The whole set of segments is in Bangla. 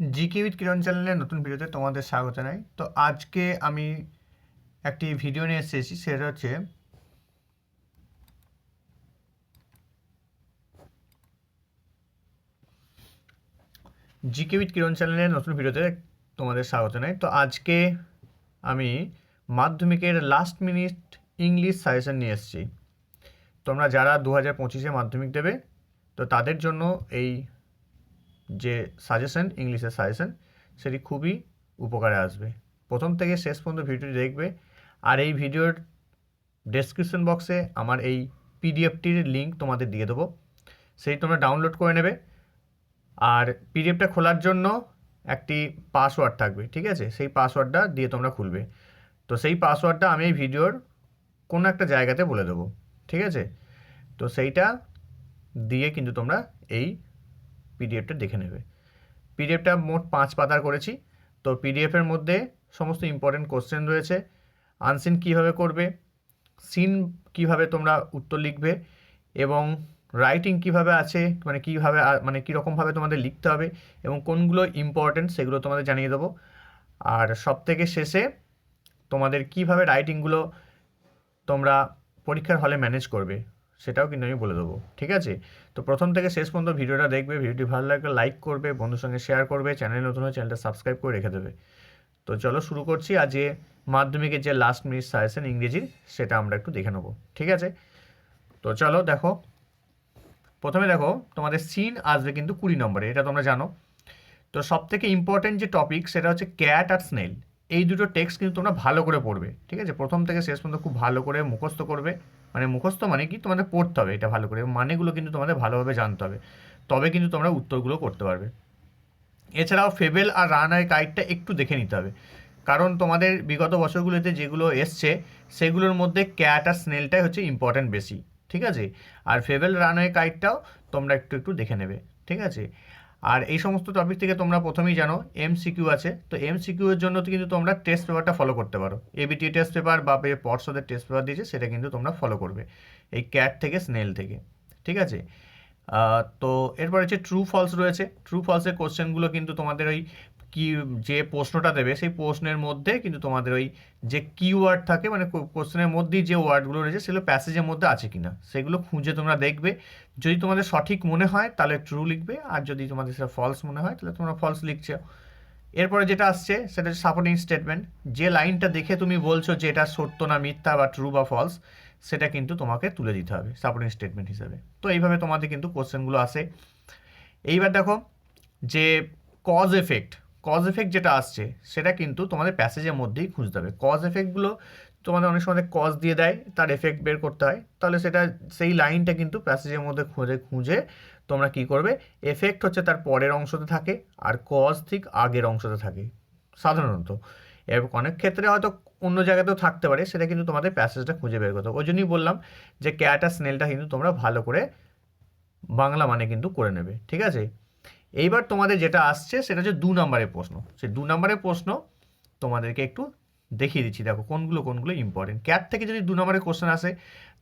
জিকে উইথ কিরণ চ্যানেলের নতুন ভিডিওতে তোমাদের স্বাগত জানাই। তো আজকে আমি একটি ভিডিও নিয়ে এসেছি, সেটা হচ্ছে জিকে উইথ কিরণ চ্যানেলের নতুন ভিডিওতে তোমাদের স্বাগত জানাই। তো আজকে আমি মাধ্যমিকের লাস্ট মিনিট ইংলিশ সাজেশন নিয়ে এসেছি। তোমরা যারা দু হাজার পঁচিশে মাধ্যমিক দেবে, তো তাদের জন্য এই যে সাজেশন ইংলিশের সাজেশন সেটি খুবই উপকারে আসবে। প্রথম থেকে শেষ পর্যন্ত ভিডিওটি দেখবে। আর এই ভিডিওর ডেসক্রিপশন বক্সে আমার এই পিডিএফটির লিঙ্ক তোমাদের দিয়ে দেবো। সেই তোমরা ডাউনলোড করে নেবে। আর পিডিএফটা খোলার জন্য একটি পাসওয়ার্ড থাকবে, ঠিক আছে? সেই পাসওয়ার্ডটা দিয়ে তোমরা খুলবে। তো সেই পাসওয়ার্ডটা আমি এই ভিডিওর কোনো একটা জায়গাতে বলে দেবো, ঠিক আছে? তো সেইটা দিয়ে কিন্তু তোমরা এই পিডিএফটা দেখে নেবে। পিডিএফটা মোট পাঁচ পাতার করেছি। তো পিডিএফের মধ্যে সমস্ত ইম্পর্টেন্ট কোশ্চেন রয়েছে। আনসিন কীভাবে করবে? সিন কীভাবে তোমরা উত্তর লিখবে? এবং রাইটিং কীভাবে আছে? মানে কীভাবে মানে কীরকমভাবে তোমাদের লিখতে হবে? এবং কোনগুলো ইম্পর্টেন্ট সেগুলো তোমাদের জানিয়ে দেবো। আর সব থেকে শেষে তোমাদের কীভাবে রাইটিংগুলো তোমরা পরীক্ষার হলে ম্যানেজ করবে? সেটাও কিন্তু আমি বলে দেবো, ঠিক আছে? তো প্রথম থেকে শেষ পর্যন্ত ভিডিওটা দেখবে, ভিডিওটি ভালো লাগলে লাইক করবে, বন্ধুর সঙ্গে শেয়ার করবে চ্যানেল নতুন হয়ে চ্যানেলটা সাবস্ক্রাইব করে রেখে দেবে। তো চলো শুরু করছি, আজ যে মাধ্যমিকের যে লাস্ট মিনিট সাজেশন ইংরেজির সেটা আমরা একটু দেখে নেব, ঠিক আছে? তো চলো দেখো, প্রথমে দেখো তোমাদের সিন আসবে কিন্তু কুড়ি নম্বরে, এটা তোমরা জানো। তো সব থেকে ইম্পর্টেন্ট যে টপিক সেটা হচ্ছে ক্যাট আর স্নেল এই দুটো টেক্সট কিন্তু তোমরা ভালো করে পড়বে, ঠিক আছে? প্রথম থেকে শেষ পর্যন্ত খুব ভালো করে মুখস্থ করবে। মানে মুখস্থ মানে কি? তোমাদের পড়তে হবে এটা ভালো করে। মানেগুলো কিন্তু তোমাদের ভালোভাবে জানতে হবে। তবে কিন্তু তোমরা উত্তরগুলো করতে পারবে। এছাড়াও ফেবেল আর রান আর কাইটটা একটু দেখে নিতে হবে। কারণ তোমাদের বিগত বছরগুলোতে যেগুলো এসছে, সেগুলোর মধ্যে ক্যাট আর স্নেলটাই হচ্ছে ইম্পর্ট্যান্ট বেশি। ঠিক আছে? আর ফেবেল রানওয়ে কাইটটাও তোমরা একটু একটু দেখে নেবে। ঠিক আছে? আর এই সমস্ত টপিক থেকে তোমরা প্রথমেই জানো এম সিকিউ আছে। তো এম সিকিউর জন্য কিন্তু তোমরা টেস্ট পেপারটা ফলো করতে পারো। এবিটি টেস্ট পেপার বা পর্ষদের টেস্ট পেপার দিয়েছে, সেটা কিন্তু তোমরা ফলো করবে। এই ক্যাট থেকে স্নেল থেকে, ঠিক আছে? তো এরপর হচ্ছে ট্রু ফলস রয়েছে। ট্রু ফলসের কোশ্চেনগুলো কিন্তু তোমাদের ওই কি যে প্রশ্নটা দেবে, সেই প্রশ্নের মধ্যে কিন্তু তোমাদের ওই যে কিওয়ার্ড থাকে মানে কোশ্চেনের মধ্যেই যে ওয়ার্ডগুলো রয়েছে, সেগুলো প্যাসেজের মধ্যে আছে কিনা, সেগুলো খুঁজে তোমরা দেখবে। যদি তোমাদের সঠিক মনে হয়, তাহলে ট্রু লিখবে, আর যদি তোমাদের সেটা ফলস মনে হয়, তাহলে তোমরা ফলস লিখছো। এরপরে যেটা আসছে, সেটা হচ্ছে সাপোর্টিং স্টেটমেন্ট যে লাইনটা দেখে তুমি বলছো যে এটা সত্য না মিথ্যা বা ট্রু বা ফলস সেটা কিন্তু তোমাকে তুলে দিতে হবে সাপোর্টিং স্টেটমেন্ট হিসাবে। তো এইভাবে তোমাদের কিন্তু কোশ্চেনগুলো আসে। এইবার দেখো, যে কজ এফেক্ট কজ এফেক্ট যেটা আসছে, সেটা কিন্তু তোমাদের প্যাসেজের মধ্যেই খুঁজতে হবে। কজ এফেক্টগুলো তোমাদের অনেক সময় কজ দিয়ে দেয়, তার এফেক্ট বের করতে হয়। তাহলে সেটা, সেই লাইনটা কিন্তু প্যাসেজের মধ্যে খুঁজে খুঁজে তোমরা কি করবে? এফেক্ট হচ্ছে তার পরের অংশতে থাকে, আর কজ ঠিক আগের অংশতে থাকে, সাধারণত। এবার অনেক ক্ষেত্রে হয়তো অন্য জায়গাতেও থাকতে পারে, সেটা কিন্তু তোমাদের প্যাসেজটা খুঁজে বের করতে হবে। ওই জন্যই বললাম যে ক্যাট আর স্নেলটা কিন্তু তোমরা ভালো করে বাংলা মানে কিন্তু করে নেবে, ঠিক আছে? এইবার তোমাদের যেটা আসছে, সেটা হচ্ছে দু নম্বরের প্রশ্ন। সেই দু নম্বরের প্রশ্ন তোমাদেরকে একটু দেখিয়ে দিচ্ছি। দেখো, কোনগুলো কোনগুলো ইম্পর্টেন্ট ক্যাট থেকে যদি দু নম্বরের কোশ্চেন আসে,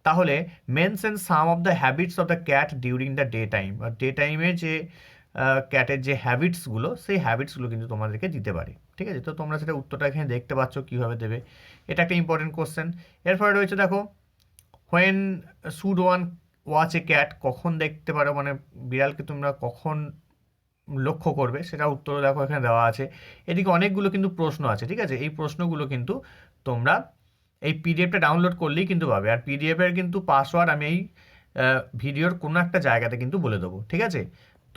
তাহলে mention some of the habits of the cat during the day time বা ডে টাইমে যে ক্যাটের যে হ্যাবিটসগুলো সেই হ্যাবিটসগুলো কিন্তু তোমাদেরকে দিতে পারে। ঠিক আছে? তো তোমরা সেটা উত্তরটা এখানে দেখতে পাচ্ছ কীভাবে দেবে। এটা একটা ইম্পর্টেন্ট কোশ্চেন এরপরে রয়েছে, দেখো when should one watch a cat কখন দেখতে পারো? মানে বিড়ালকে তোমরা কখন লক্ষ্য করবে, সেটা উত্তর দেখো এখানে দেওয়া আছে। এদিকে অনেকগুলো কিন্তু প্রশ্ন আছে, ঠিক আছে? এই প্রশ্নগুলো কিন্তু তোমরা এই পিডিএফটা ডাউনলোড করলেই কিন্তু পাবে। আর পিডিএফের কিন্তু পাসওয়ার্ড আমি এই ভিডিওর কোনো একটা জায়গাতে কিন্তু বলে দেবো, ঠিক আছে?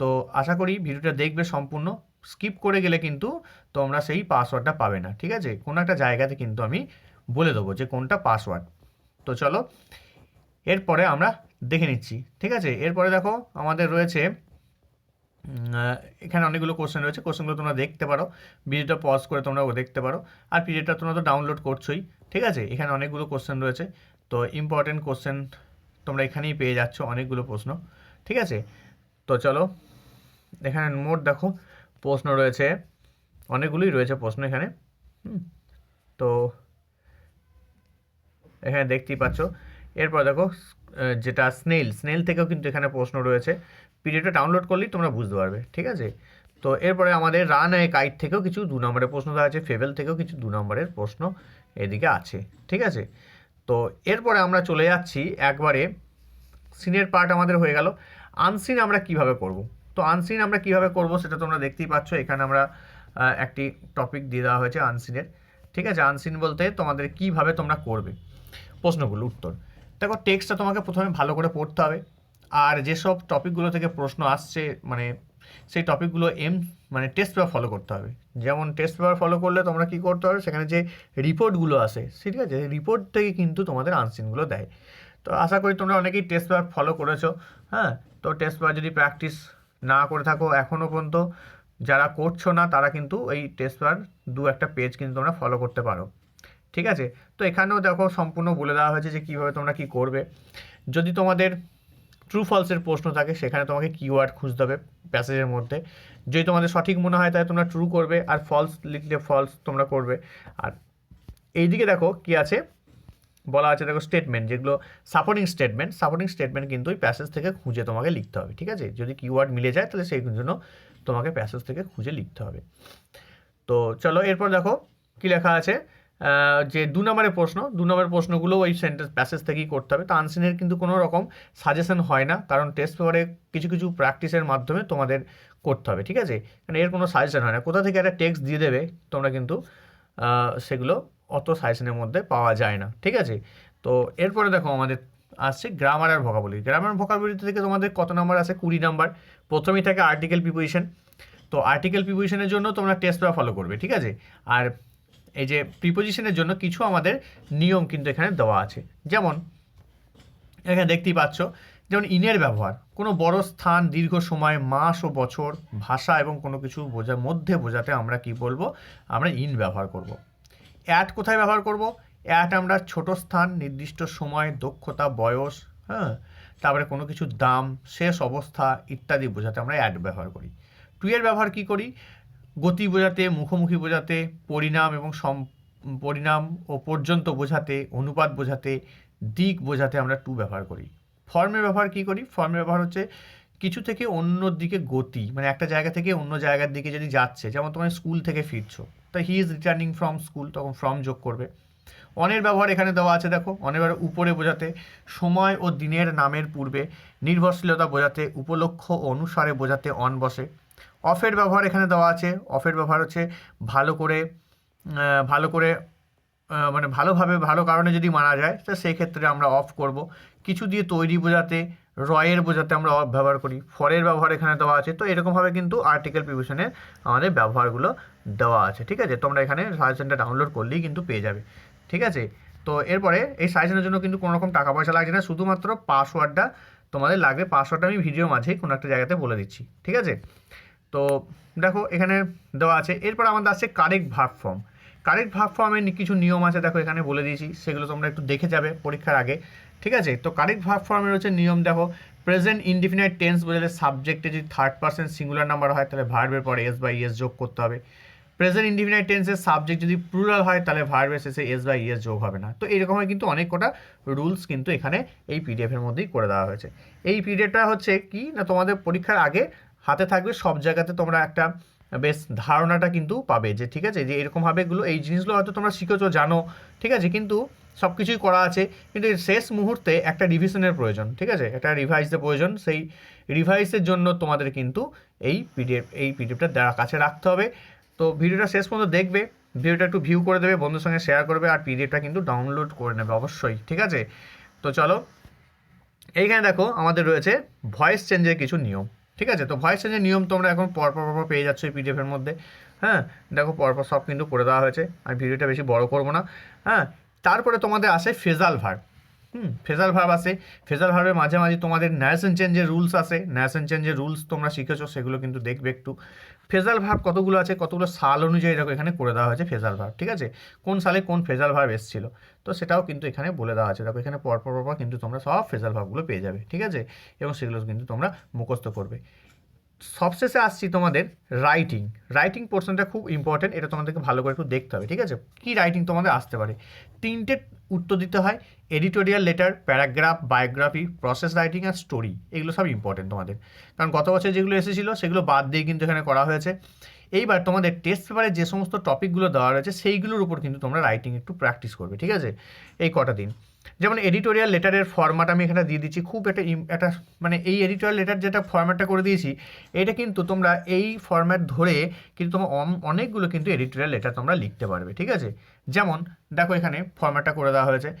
তো আশা করি ভিডিওটা দেখবে সম্পূর্ণ। স্কিপ করে গেলে কিন্তু তোমরা সেই পাসওয়ার্ডটা পাবে না, ঠিক আছে? কোনো একটা জায়গাতে কিন্তু আমি বলে দেবো যে কোনটা পাসওয়ার্ড তো চলো, এরপরে আমরা দেখে নিচ্ছি, ঠিক আছে? এরপরে দেখো আমাদের রয়েছে এখানে অনেকগুলো কোশ্চেন রয়েছে। কোশ্চেনগুলো তোমরা দেখতে পারো। ভিডিওটা পজ করে তোমরা ও দেখতে পারো। আর পিডিএফটা তোমরা তো ডাউনলোড করছোই। ঠিক আছে? এখানে অনেকগুলো কোশ্চেন রয়েছে। তো ইম্পর্টেন্ট কোশ্চেন তোমরা এখানেই পেয়ে যাচ্ছ অনেকগুলো প্রশ্ন। ঠিক আছে? তো চলো, এখানে মোট দেখো, প্রশ্ন রয়েছে। অনেকগুলোই রয়েছে প্রশ্ন এখানে। তো এখানে দেখতেই পাচ্ছ। এরপর দেখো যেটা স্নেল স্নেল থেকেও কিন্তু এখানে প্রশ্ন রয়েছে। পিডিএফটা ডাউনলোড করলেই তোমরা বুঝতে পারবে, ঠিক আছে? তো এরপরে আমাদের রান এ কাইট থেকেও কিছু দু নম্বরের প্রশ্ন দেওয়া আছে ফেভেল থেকেও কিছু দু নম্বরের প্রশ্ন এদিকে আছে, ঠিক আছে? তো এরপরে আমরা চলে যাচ্ছি একবারে সিনের পার্ট আমাদের হয়ে গেল। আনসিন আমরা কীভাবে করব? তো আনসিন আমরা কীভাবে করব সেটা তোমরা দেখতেই পাচ্ছ, এখানে আমরা একটি টপিক দিয়ে দেওয়া হয়েছে আনসিনের ঠিক আছে? আনসিন বলতে তোমাদের কীভাবে তোমরা করবে? প্রশ্নগুলো উত্তর। দেখো টেক্সটটা তোমাকে প্রথমে ভালো করে পড়তে হবে। আর যেসব টপিকগুলো থেকে প্রশ্ন আসছে মানে সেই টপিকগুলো এম মানে টেস্ট পেপার ফলো করতে হবে। যেমন টেস্ট পেপার ফলো করলে তোমরা কী করতে হবে? সেখানে যে রিপোর্টগুলো আসে ঠিক আছে? রিপোর্ট থেকে কিন্তু তোমাদের আনসিনগুলো দেয়। তো আশা করি তোমরা অনেকেই টেস্ট পেপার ফলো করেছ হ্যাঁ? তো টেস্ট পেপার যদি প্র্যাকটিস না করে থাকো এখনও পর্যন্ত, যারা করছ না, তারা কিন্তু এই টেস্ট পেপার দু একটা পেজ কিন্তু তোমরা ফলো করতে পারো। ঠিক আছে? তো এখানেও দেখো সম্পূর্ণ বলে দেওয়া হয়েছে যে কীভাবে তোমরা কী করবে। যদি তোমাদের ট্রু ফলসের প্রশ্ন থাকে, সেখানে তোমাকে কিওয়ার্ড খুঁজতে হবে প্যাসেজের মধ্যে। যদি তোমাদের সঠিক মনে হয়, তাহলে তোমরা ট্রু করবে, আর ফলস লিখলে ফলস তোমরা করবে। আর এইদিকে দেখো কি আছে? বলা আছে, দেখো স্টেটমেন্ট যেগুলো সাপোর্টিং স্টেটমেন্ট সাপোর্টিং স্টেটমেন্ট কিন্তু ওই প্যাসেজ থেকে খুঁজে তোমাকে লিখতে হবে, ঠিক আছে? যদি কিওয়ার্ড মিলে যায়, তাহলে সেই জন্য তোমাকে প্যাসেজ থেকে খুঁজে লিখতে হবে। তো চলো, এরপর দেখো কি লেখা আছে? যে দু নম্বরের প্রশ্ন, দু নম্বরের প্রশ্নগুলো ওই সেন্টেন্স প্যাসেজ থেকেই করতে হবে। তো আনসিনের কিন্তু কোনো রকম সাজেশন হয় না, কারণ টেস্ট পেপারে কিছু কিছু প্র্যাকটিসের মাধ্যমে তোমাদের করতে হবে, ঠিক আছে? মানে এর কোনো সাজেশন হয় না। কোথা থেকে একটা টেক্সট দিয়ে দেবে, তোমরা কিন্তু সেগুলো অত সাজেশনের মধ্যে পাওয়া যায় না, ঠিক আছে? তো এরপরে দেখো আমাদের আসছে গ্রামার আর ভোকাবলি গ্রামার ভোকাবলি থেকে তোমাদের কত নাম্বার আছে? কুড়ি নাম্বার। প্রথমেই থাকে আর্টিকেল প্রিপোজিশন তো আর্টিকেল প্রিপোজিশনের জন্য তোমরা টেস্ট পেপার ফলো করবে, ঠিক আছে? আর এই যে প্রিপোজিশনের জন্য কিছু আমাদের নিয়ম কিন্তু এখানে দেওয়া আছে। যেমন, এখানে দেখতেই পাচ্ছ, যেমন ইনের ব্যবহার, কোনো বড় স্থান, দীর্ঘ সময়, মাস ও বছর, ভাষা এবং কোনো কিছু বোঝার মধ্যে বোঝাতে আমরা কি বলব? আমরা ইন ব্যবহার করব। অ্যাট কোথায় ব্যবহার করব? অ্যাট আমরা ছোট স্থান, নির্দিষ্ট সময়, দক্ষতা, বয়স হ্যাঁ তারপরে কোনো কিছু দাম, শেষ অবস্থা ইত্যাদি বোঝাতে আমরা অ্যাড ব্যবহার করি। টু এর ব্যবহার কি করি? গতি বোঝাতে, মুখোমুখি বোঝাতে, পরিণাম এবং সম, পরিণাম ও পর্যন্ত বোঝাতে, অনুপাত বোঝাতে, দিক বোঝাতে আমরা টু ব্যবহার করি। ফর্মের ব্যবহার কি করি? ফর্মের ব্যবহার হচ্ছে কিছু থেকে অন্য দিকে গতি মানে একটা জায়গা থেকে অন্য জায়গার দিকে যদি যাচ্ছে, যেমন তোমার স্কুল থেকে ফিরছো, তা he is returning from school তখন ফ্রম যোগ করবে। অনের ব্যবহার এখানে দেওয়া আছে, দেখো অনের ব্যবহার উপরে বোঝাতে, সময় ও দিনের নামের পূর্বে নির্ভরশীলতা বোঝাতে, উপলক্ষ ও অনুসারে বোঝাতে অন বসে। অফের ব্যবহার এখানে দেওয়া আছে। অফের ব্যবহার হচ্ছে ভালো করে ভালো করে মানে ভালোভাবে, ভালো কারণে যদি মারা যায়, তো সেই ক্ষেত্রে আমরা অফ করব। কিছু দিয়ে তৈরি বোঝাতে, রয়ের বোঝাতে আমরা অফ ব্যবহার করি। ফরের ব্যবহার এখানে দেওয়া আছে। তো এরকমভাবে কিন্তু আর্টিকেল প্রিভিশনের আমাদের ব্যবহারগুলো দেওয়া আছে। ঠিক আছে? তোমরা এখানে সাজেশনটা ডাউনলোড করলেই কিন্তু পেয়ে যাবে। ঠিক আছে? তো এরপরে এই সাজেশনের জন্য কিন্তু কোনো রকম টাকা পয়সা লাগছে না। শুধুমাত্র পাসওয়ার্ডটা তোমাদের লাগবে। পাসওয়ার্ডটা আমি ভিডিও মাঝেই কোনো একটা জায়গাতে বলে দিচ্ছি। ঠিক আছে? তো দেখো এখানে দেওয়া আছে, এরপর আমাদের আছে correct verb form correct verb ফর্মের কিছু নিয়ম আছে, দেখো এখানে বলে দিয়েছি, সেগুলো তোমরা একটু দেখে যাবে পরীক্ষার আগে, ঠিক আছে? তো কারেক্ট ভার্ব ফর্মের হচ্ছে নিয়ম, দেখো প্রেজেন্ট ইনডিফিনাইট টেন্স বোঝালে সাবজেক্টে যদি থার্ড পার্সেন্ট সিঙ্গুলার নাম্বার হয়, তাহলে ভার্বের পরে এস বাই এস যোগ করতে হবে। প্রেজেন্ট ইনডিফিনাইট টেন্সের সাবজেক্ট যদি প্লুরাল হয়, তাহলে ভার্বের শেষে এস বাই এস যোগ হবে না। তো এরকমভাবে কিন্তু অনেক কটা রুলস কিন্তু এখানে এই পিডিএফের মধ্যেই করে দেওয়া হয়েছে। এই পিডিএফটা হচ্ছে কি? না তোমাদের পরীক্ষার আগে হাতে থাকবে, সব জায়গাতে তোমরা একটা বেশ ধারণাটা কিন্তু পাবে যে, ঠিক আছে, যে এরকমভাবে এগুলো, এই জিনিসগুলো হয়তো তোমরা শিখেছো, জানো, ঠিক আছে, কিন্তু সব কিছুই করা আছে, কিন্তু শেষ মুহূর্তে একটা রিভিশনের প্রয়োজন, ঠিক আছে, একটা রিভাইসের প্রয়োজন, সেই রিভাইসের জন্য তোমাদের কিন্তু এই পিডিএফ এই পিডিএফটা দেওয়ার কাছে রাখতে হবে। তো ভিডিওটা শেষ পর্যন্ত দেখবে, ভিডিওটা একটু ভিউ করে দেবে, বন্ধুর সঙ্গে শেয়ার করবে, আর পিডিএফটা কিন্তু ডাউনলোড করে নেবে, অবশ্যই, ঠিক আছে? তো চলো, এইখানে দেখো, আমাদের রয়েছে ভয়েস চেঞ্জের কিছু নিয়ম। ঠিক আছে? তো ভয়েস চেঞ্জের নিয়ম তোমরা এখন পরপর পরপর পেয়ে যাচ্ছ এই পিডিএফের মধ্যে। হ্যাঁ? দেখো পরপর সব কিন্তু করে দেওয়া হয়েছে। আমি ভিডিওটা বেশি বড় করব না। হ্যাঁ? তারপরে তোমাদের আসে ফেজাল ভার্ব। হুম? ফেজাল ভার্ব আছে ফেজাল ভার্বের মাঝে মাঝে তোমাদের ন্যাশন চেঞ্জের রুলস আছে ন্যাশন চেঞ্জের রুলস তোমরা শিখেছো, সেগুলো কিন্তু দেখবে একটু। ফেজাল ভাব কতগুলো আছে, কতগুলো সাল অনুযায়ী দেখো এখানে করে দেওয়া হয়েছে ফেজাল ভার্ব ঠিক আছে? কোন সালে কোন ফেজাল ভাব এসেছিল? তো সেটাও কিন্তু এখানে বলে দেওয়া আছে। দেখো, এখানে পরপর পরপর কিন্তু তোমরা সব ফেজাল ভার্বগুলো পেয়ে যাবে, ঠিক আছে? এবং সেগুলো কিন্তু তোমরা মুখস্থ করবে। সবশেষে আসছি তোমাদের রাইটিং রাইটিং পোর্শনটা খুব ইম্পর্টেন্ট এটা তোমাদেরকে ভালো করে একটু দেখতে হবে, ঠিক আছে? কী রাইটিং তোমাদের আসতে পারে? তিনটে উত্তর দিতে হয় editorial letter paragraph biography process writing আর স্টোরি এগুলো সব ইম্পর্টেন্ট তোমাদের। কারণ গত বছর যেগুলো এসেছিল, সেগুলো বাদ দিয়ে কিন্তু এখানে করা হয়েছে। এইবার তোমাদের টেস্ট পেপারে যে সমস্ত টপিকগুলো দেওয়া রয়েছে, সেইগুলোর উপর কিন্তু তোমরা রাইটিং একটু প্র্যাকটিস করবে, ঠিক আছে? এই কটা দিন। যেমন এডিটোরিয়াল লেটারের ফরম্যাট আমি এখানে দিয়ে দিচ্ছি, খুব একটা একটা মানে এই এডিটোরিয়াল লেটার যেটা ফরম্যাটটা করে দিয়েছি, এটা কিন্তু তোমরা এই ফরম্যাট ধরে কিন্তু তোমরা অন- অনেকগুলো কিন্তু এডিটোরিয়াল লেটার তোমরা লিখতে পারবে, ঠিক আছে? যেমন দেখো এখানে ফরম্যাটটা করে দেওয়া হয়েছে।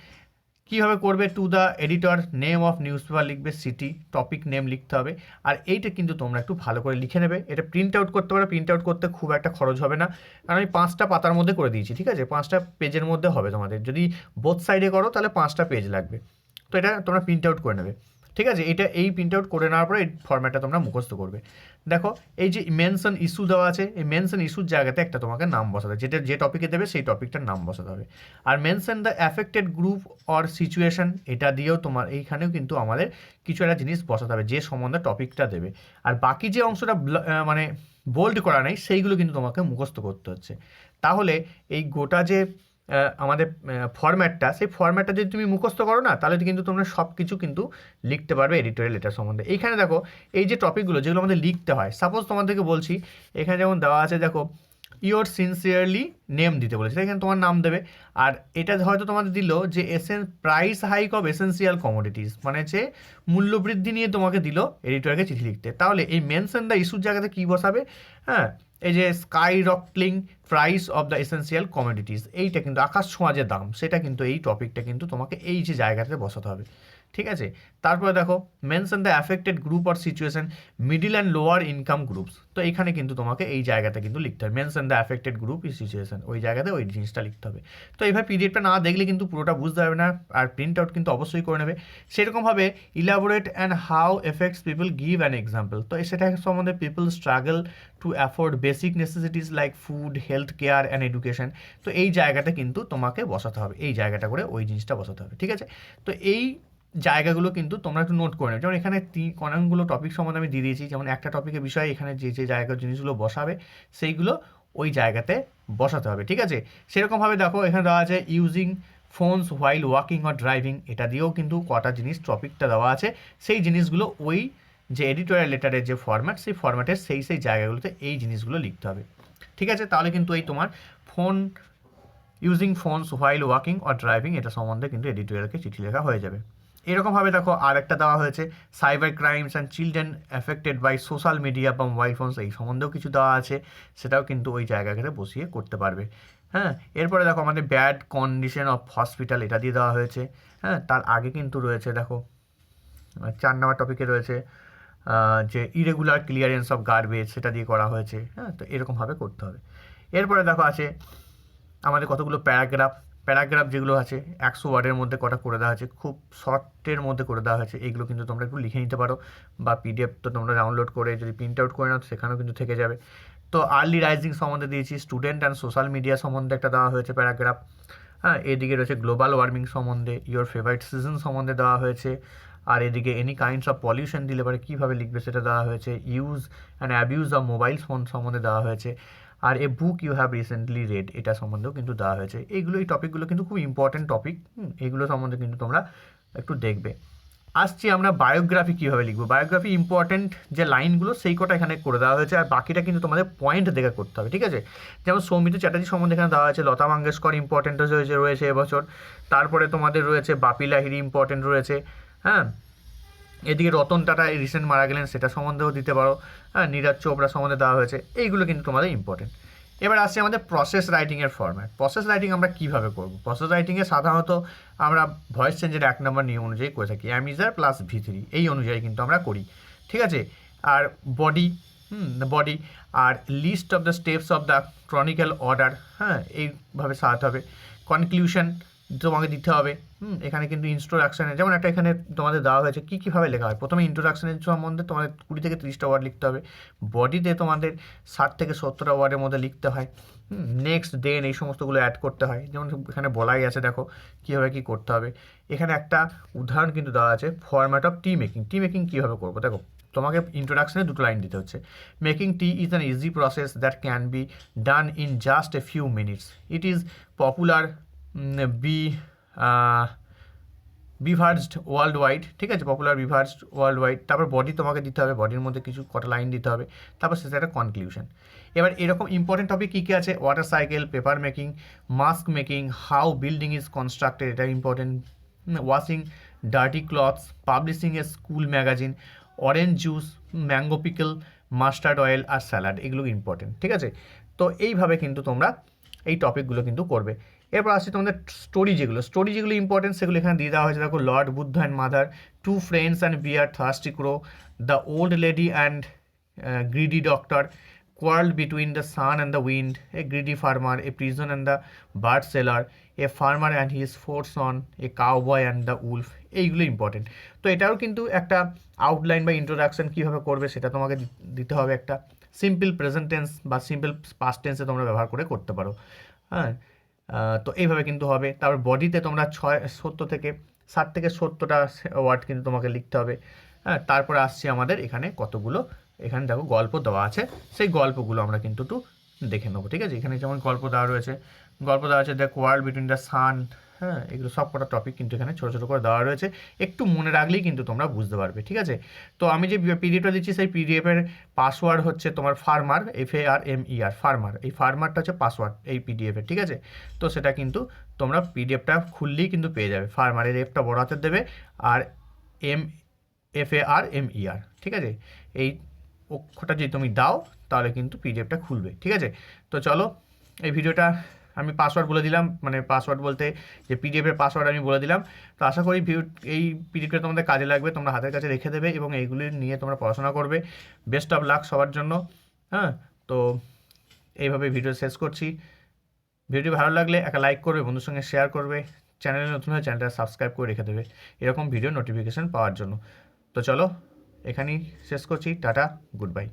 কীভাবে করবে to the editor name of newspaper লিখবে সিটি টপিক নেম লিখতে হবে। আর এইটা কিন্তু তোমরা একটু ভালো করে লিখে নেবে। এটা প্রিন্ট আউট করতে পারো। প্রিন্ট আউট করতে খুব একটা খরচ হবে না। কারণ আমি পাঁচটা পাতার মধ্যে করে দিয়েছি, ঠিক আছে? পাঁচটা পেজের মধ্যে হবে তোমাদের। যদি বোথ সাইডে করো, তাহলে পাঁচটা পেজ লাগবে। তো এটা তোমরা প্রিন্ট আউট করে নেবে। ঠিক আছে? এটা এই প্রিন্ট আউট করে নেওয়ার পরে এই ফর্ম্যাটটা তোমরা মুখস্থ করবে। দেখো, এই যে মেনশন ইস্যু দেওয়া আছে, এই মেনশন ইস্যুর জায়গাতে একটা তোমাকে নাম বসাতে যেটা যে টপিকে দেবে, সেই টপিকটার নাম বসাতে হবে। আর mention the affected group or situation এটা দিয়েও তোমার এইখানেও কিন্তু আমাদের কিছু একটা জিনিস বসাতে হবে, যে সম্বন্ধে টপিকটা দেবে। আর বাকি যে অংশটা মানে বোল্ড করা নেই, সেইগুলো কিন্তু তোমাকে মুখস্থ করতে হচ্ছে। তাহলে এই গোটা যে আমাদের ফরম্যাটটা সেই ফরম্যাটটা যদি তুমি মুখস্থ করো না, তাহলে কিন্তু তোমরা সব কিছু কিন্তু লিখতে পারবে এডিটোরিয়াল লেটার সম্বন্ধে। এইখানে দেখো, এই যে টপিকগুলো যেগুলো আমাদের লিখতে হয় সাপোজ তোমাদেরকে বলছি, এখানে যেমন দেওয়া আছে, দেখো ইওর সিনসিয়ারলি নেম দিতে বলেছে। এখানে তোমার নাম দেবে। আর এটা হয়তো তোমাদের দিল যে essay on price hike of essential commodities মানে যে মূল্যবৃদ্ধি নিয়ে তোমাকে দিল এডিটরকে চিঠি লিখতে। তাহলে এই মেনশন দ্য ইস্যুর জায়গাতে কী বসাবে? হ্যাঁ এই যে skyrocketing price of the essential commodities, এইটা কিন্তু আকাশ ছোঁয়া যে দাম। সেটা কিন্তু এই টপিকটা কিন্তু তোমাকে এই যে জায়গাতে বসাতে হবে। ঠিক আছে? তারপরে দেখো mention the affected group or situation middle and lower income groups তো এখানে কিন্তু তোমাকে এই জায়গাতে কিন্তু লিখতে হবে। মেনশন দ্য অ্যাফেক্টেড গ্রুপ ই সিচুয়েশন ওই জায়গাতে ওই জিনিসটা লিখতে হবে। তো এইভাবে পিডিএফটা না দেখলে কিন্তু পুরোটা বুঝতে পারবে না, আর প্রিন্ট আউট কিন্তু অবশ্যই করে নেবে। সেরকমভাবে elaborate and how effects people give an example তো সেটা সম্বন্ধে people struggle to afford basic necessities like food health care and education তো এই জায়গাটা কিন্তু তোমাকে বসাতে হবে। এই জায়গাটা করে ওই জিনিসটা বসাতে হবে। ঠিক আছে? তো এই জায়গাগুলো কিন্তু তোমরা একটু নোট করে নেবে যেমন এখানে তিন অনেকগুলো টপিক সম্বন্ধে আমি দিয়ে দিয়েছি। যেমন একটা টপিকের বিষয়ে এখানে যে যে জায়গার জিনিসগুলো বসাবে, সেইগুলো ওই জায়গাতে বসাতে হবে, ঠিক আছে? সেরকমভাবে দেখো, এখানে দেওয়া আছে using phones while walking or driving এটা দিয়েও কিন্তু কটা জিনিস টপিকটা দেওয়া আছে। সেই জিনিসগুলো ওই যে এডিটোরিয়াল লেটারের যে ফরম্যাট সেই ফরম্যাটের সেই সেই জায়গাগুলোতে এই জিনিসগুলো লিখতে হবে। ঠিক আছে? তাহলে কিন্তু এই তোমার phone using phones while walking or driving এটা সম্বন্ধে কিন্তু এডিটোরিয়ালকে চিঠি লেখা হয়ে যাবে। এরকমভাবে দেখো আর একটা দেওয়া হয়েছে cyber crimes and children effected by social media বা মোবাইল ফোনস এই সম্বন্ধেও কিছু দেওয়া আছে, সেটাও কিন্তু ওই জায়গাটাতে বসিয়ে করতে পারবে। হ্যাঁ এরপরে দেখো আমাদের ব্যাড কন্ডিশন অফ হসপিটাল এটা দিয়ে দেওয়া হয়েছে। হ্যাঁ তার আগে কিন্তু রয়েছে দেখো চার নম্বর টপিকে রয়েছে যে ইরেগুলার ক্লিয়ারেন্স অফ গার্বেজ সেটা দিয়ে করা হয়েছে। হ্যাঁ তো এরকমভাবে করতে হবে। এরপরে দেখো আছে আমাদের কতগুলো প্যারাগ্রাফ প্যারাগ্রাফ যেগুলো আছে, একশো ওয়ার্ডের মধ্যে কটা করে দেওয়া আছে, খুব শর্টের মধ্যে করে দেওয়া হয়েছে, এইগুলো কিন্তু তোমরা একটু লিখে নিতে পারো বা পিডিএফ তো তোমরা ডাউনলোড করে যদি প্রিন্ট আউট করে নাও সেখানেও কিন্তু থেকে যাবে। তো আর্লি রাইজিং সম্বন্ধে দিয়েছি স্টুডেন্ট অ্যান্ড সোশ্যাল মিডিয়া সম্বন্ধে একটা দেওয়া হয়েছে প্যারাগ্রাফ। হ্যাঁ এদিকে রয়েছে গ্লোবাল ওয়ার্মিং সম্বন্ধে ইওর ফেভারিট সিজন সম্বন্ধে দেওয়া হয়েছে, আর এদিকে এনি কাইন্ডস অফ পলিউশন দিলে পরে কীভাবে লিখবে সেটা দেওয়া হয়েছে use and abuse of mobile phone সম্বন্ধে দেওয়া হয়েছে। আর a book you have recently read এটা সম্বন্ধেও কিন্তু দেওয়া হয়েছে। এইগুলো, এই টপিকগুলো কিন্তু খুব ইম্পর্টেন্ট টপিক এইগুলো সম্বন্ধে কিন্তু তোমরা একটু দেখবে। আসছি আমরা বায়োগ্রাফি কীভাবে লিখব? বায়োগ্রাফি ইম্পর্টেন্ট যে লাইনগুলো সেই কটা এখানে করে দেওয়া হয়েছে, আর বাকিটা কিন্তু তোমাদের পয়েন্ট দেখে করতে হবে, ঠিক আছে? যেমন সৌমিত্র চ্যাটার্জি সম্বন্ধে এখানে দেওয়া হয়েছে, লতা মঙ্গেশকর ইম্পর্টেন্ট রয়েছে রয়েছে এবছর। তারপরে তোমাদের রয়েছে বাপি লাহিরি ইম্পর্টেন্ট রয়েছে হ্যাঁ? এদিকে রতন টাটা এই রিসেন্ট মারা গেলেন, সেটা সম্বন্ধেও দিতে পারো। হ্যাঁ নীরাজ চোপড়া সম্বন্ধে দেওয়া হয়েছে, এইগুলো কিন্তু তোমাদের ইম্পর্টেন্ট এবার আসছে আমাদের প্রসেস রাইটিংয়ের ফর্ম্যাট প্রসেস রাইটিং আমরা কীভাবে করব? প্রসেস রাইটিংয়ে সাধারণত আমরা ভয়েস চেঞ্জের এক নম্বর নিয়ম অনুযায়ী করে থাকি অ্যামিজার প্লাস ভি থ্রি এই অনুযায়ী কিন্তু আমরা করি, ঠিক আছে? আর body hmm body R list of the steps of the chronological order হ্যাঁ এইভাবে সাজাতে হবে। কনক্লিউশন তোমাকে দিতে হবে। হুম, এখানে কিন্তু ইন্ট্রোডাকশানে যেমন একটা এখানে তোমাদের দেওয়া হয়েছে, কী কীভাবে লেখা হয়? প্রথমে ইন্ট্রোডাকশানের সম্বন্ধে তোমাদের কুড়ি থেকে তিরিশটা ওয়ার্ড লিখতে হবে। বডিতে তোমাদের ষাট থেকে সত্তরটা ওয়ার্ডের মধ্যে লিখতে হয়। নেক্সট দেন এই সমস্তগুলো অ্যাড করতে হয়। যেমন এখানে বলাই আছে, দেখো কীভাবে কী করতে হবে। এখানে একটা উদাহরণ কিন্তু দেওয়া আছে format of tea making tea making কীভাবে করব? দেখো, তোমাকে ইন্ট্রোডাকশনে দুটো লাইন দিতে হচ্ছে। Making tea is an easy process that can be done in just a few minutes it is popular be beverage world wide ঠিক আছে? পপুলার বিভার্সড ওয়ার্ল্ড ওয়াইড তারপর বডি তোমাকে দিতে হবে বডির মধ্যে কিছু, কটা লাইন দিতে হবে, তারপর শেষে একটা কনক্লিউশন এবার এরকম ইম্পর্টেন্ট টপিক কী কী আছে? Water cycle paper making mask making how building is constructed এটা important washing dirty clothes publishing a school magazine orange juice mango pickle mustard oil R salad এগুলো ইম্পর্টেন্ট ঠিক আছে? তো এইভাবে কিন্তু তোমরা এই টপিকগুলো কিন্তু করবে। এরপর আসছে তোমাদের স্টোরি যেগুলো। স্টোরি যেগুলো ইম্পর্টেন্ট সেগুলো এখানে দিয়ে দেওয়া হয়েছে। দেখো Lord Buddha and mother two friends and B R thirsty crow the old lady and greedy doctor quarrel between the sun and the wind, a greedy farmer, a prison and the bird seller, a farmer and his four son, a cowboy and the wolf এইগুলো ইম্পর্টেন্ট তো এটাও কিন্তু একটা আউটলাইন বা ইন্ট্রোডাকশন কীভাবে করবে সেটা তোমাকে দিতে হবে একটা সিম্পল প্রেজেন্ট টেন্স বা সিম্পল পাস্ট টেন্সে তোমরা ব্যবহার করে করতে পারো। হ্যাঁ? তো এইভাবে কিন্তু হবে। তারপর বডিতে তোমরা ছয়, সত্তর থেকে ষাট থেকে সত্তরটা ওয়ার্ড কিন্তু তোমাকে লিখতে হবে। হ্যাঁ তারপরে আসছে আমাদের এখানে কতগুলো, এখানে দেখো গল্প দেওয়া আছে। সেই গল্পগুলো আমরা কিন্তু একটু দেখে নেব, ঠিক আছে? এখানে যেমন গল্প দেওয়া রয়েছে, গল্প দেওয়া আছে the world between the sun হ্যাঁ এগুলো সব কটা টপিক কিন্তু এখানে ছোটো ছোটো করে দেওয়া রয়েছে। একটু মনে রাখলেই কিন্তু তোমরা বুঝতে পারবে, ঠিক আছে? তো আমি যে পিডিএফটা দিচ্ছি, সেই পিডিএফের পাসওয়ার্ড হচ্ছে তোমার farmer F A R M E R farmer এই ফার্মারটা হচ্ছে পাসওয়ার্ড এই পিডিএফের ঠিক আছে? তো সেটা কিন্তু তোমরা পিডিএফটা খুললেই কিন্তু পেয়ে যাবে। ফার্মারের এফটা বড় হাতের দেবে আর M F A R M E R ঠিক আছে? এই অক্ষরটা যদি তুমি দাও, তাহলে কিন্তু পিডিএফটা খুলবে, ঠিক আছে? তো চলো, এই ভিডিওটা আমি পাসওয়ার্ড বলে দিলাম মানে পাসওয়ার্ড বলতে যে পিডিএফের পাসওয়ার্ড আমি বলে দিলাম। তো আশা করি ভিউ এই পিডিএফটা তোমাদের কাজে লাগবে, তোমরা হাতের কাছে রেখে দেবে এবং এইগুলি নিয়ে তোমরা পড়াশোনা করবে। বেস্ট অফ লাক সবার জন্য হ্যাঁ? তো এইভাবে ভিডিও শেষ করছি। ভিডিওটি ভালো লাগলে একটা লাইক করবে, বন্ধুর সঙ্গে শেয়ার করবে। চ্যানেলে নতুন হয়ে চ্যানেলটা সাবস্ক্রাইব করে রেখে দেবে, এরকম ভিডিও নোটিফিকেশান পাওয়ার জন্য। তো চলো, এখানেই শেষ করছি, টাটা গুড বাই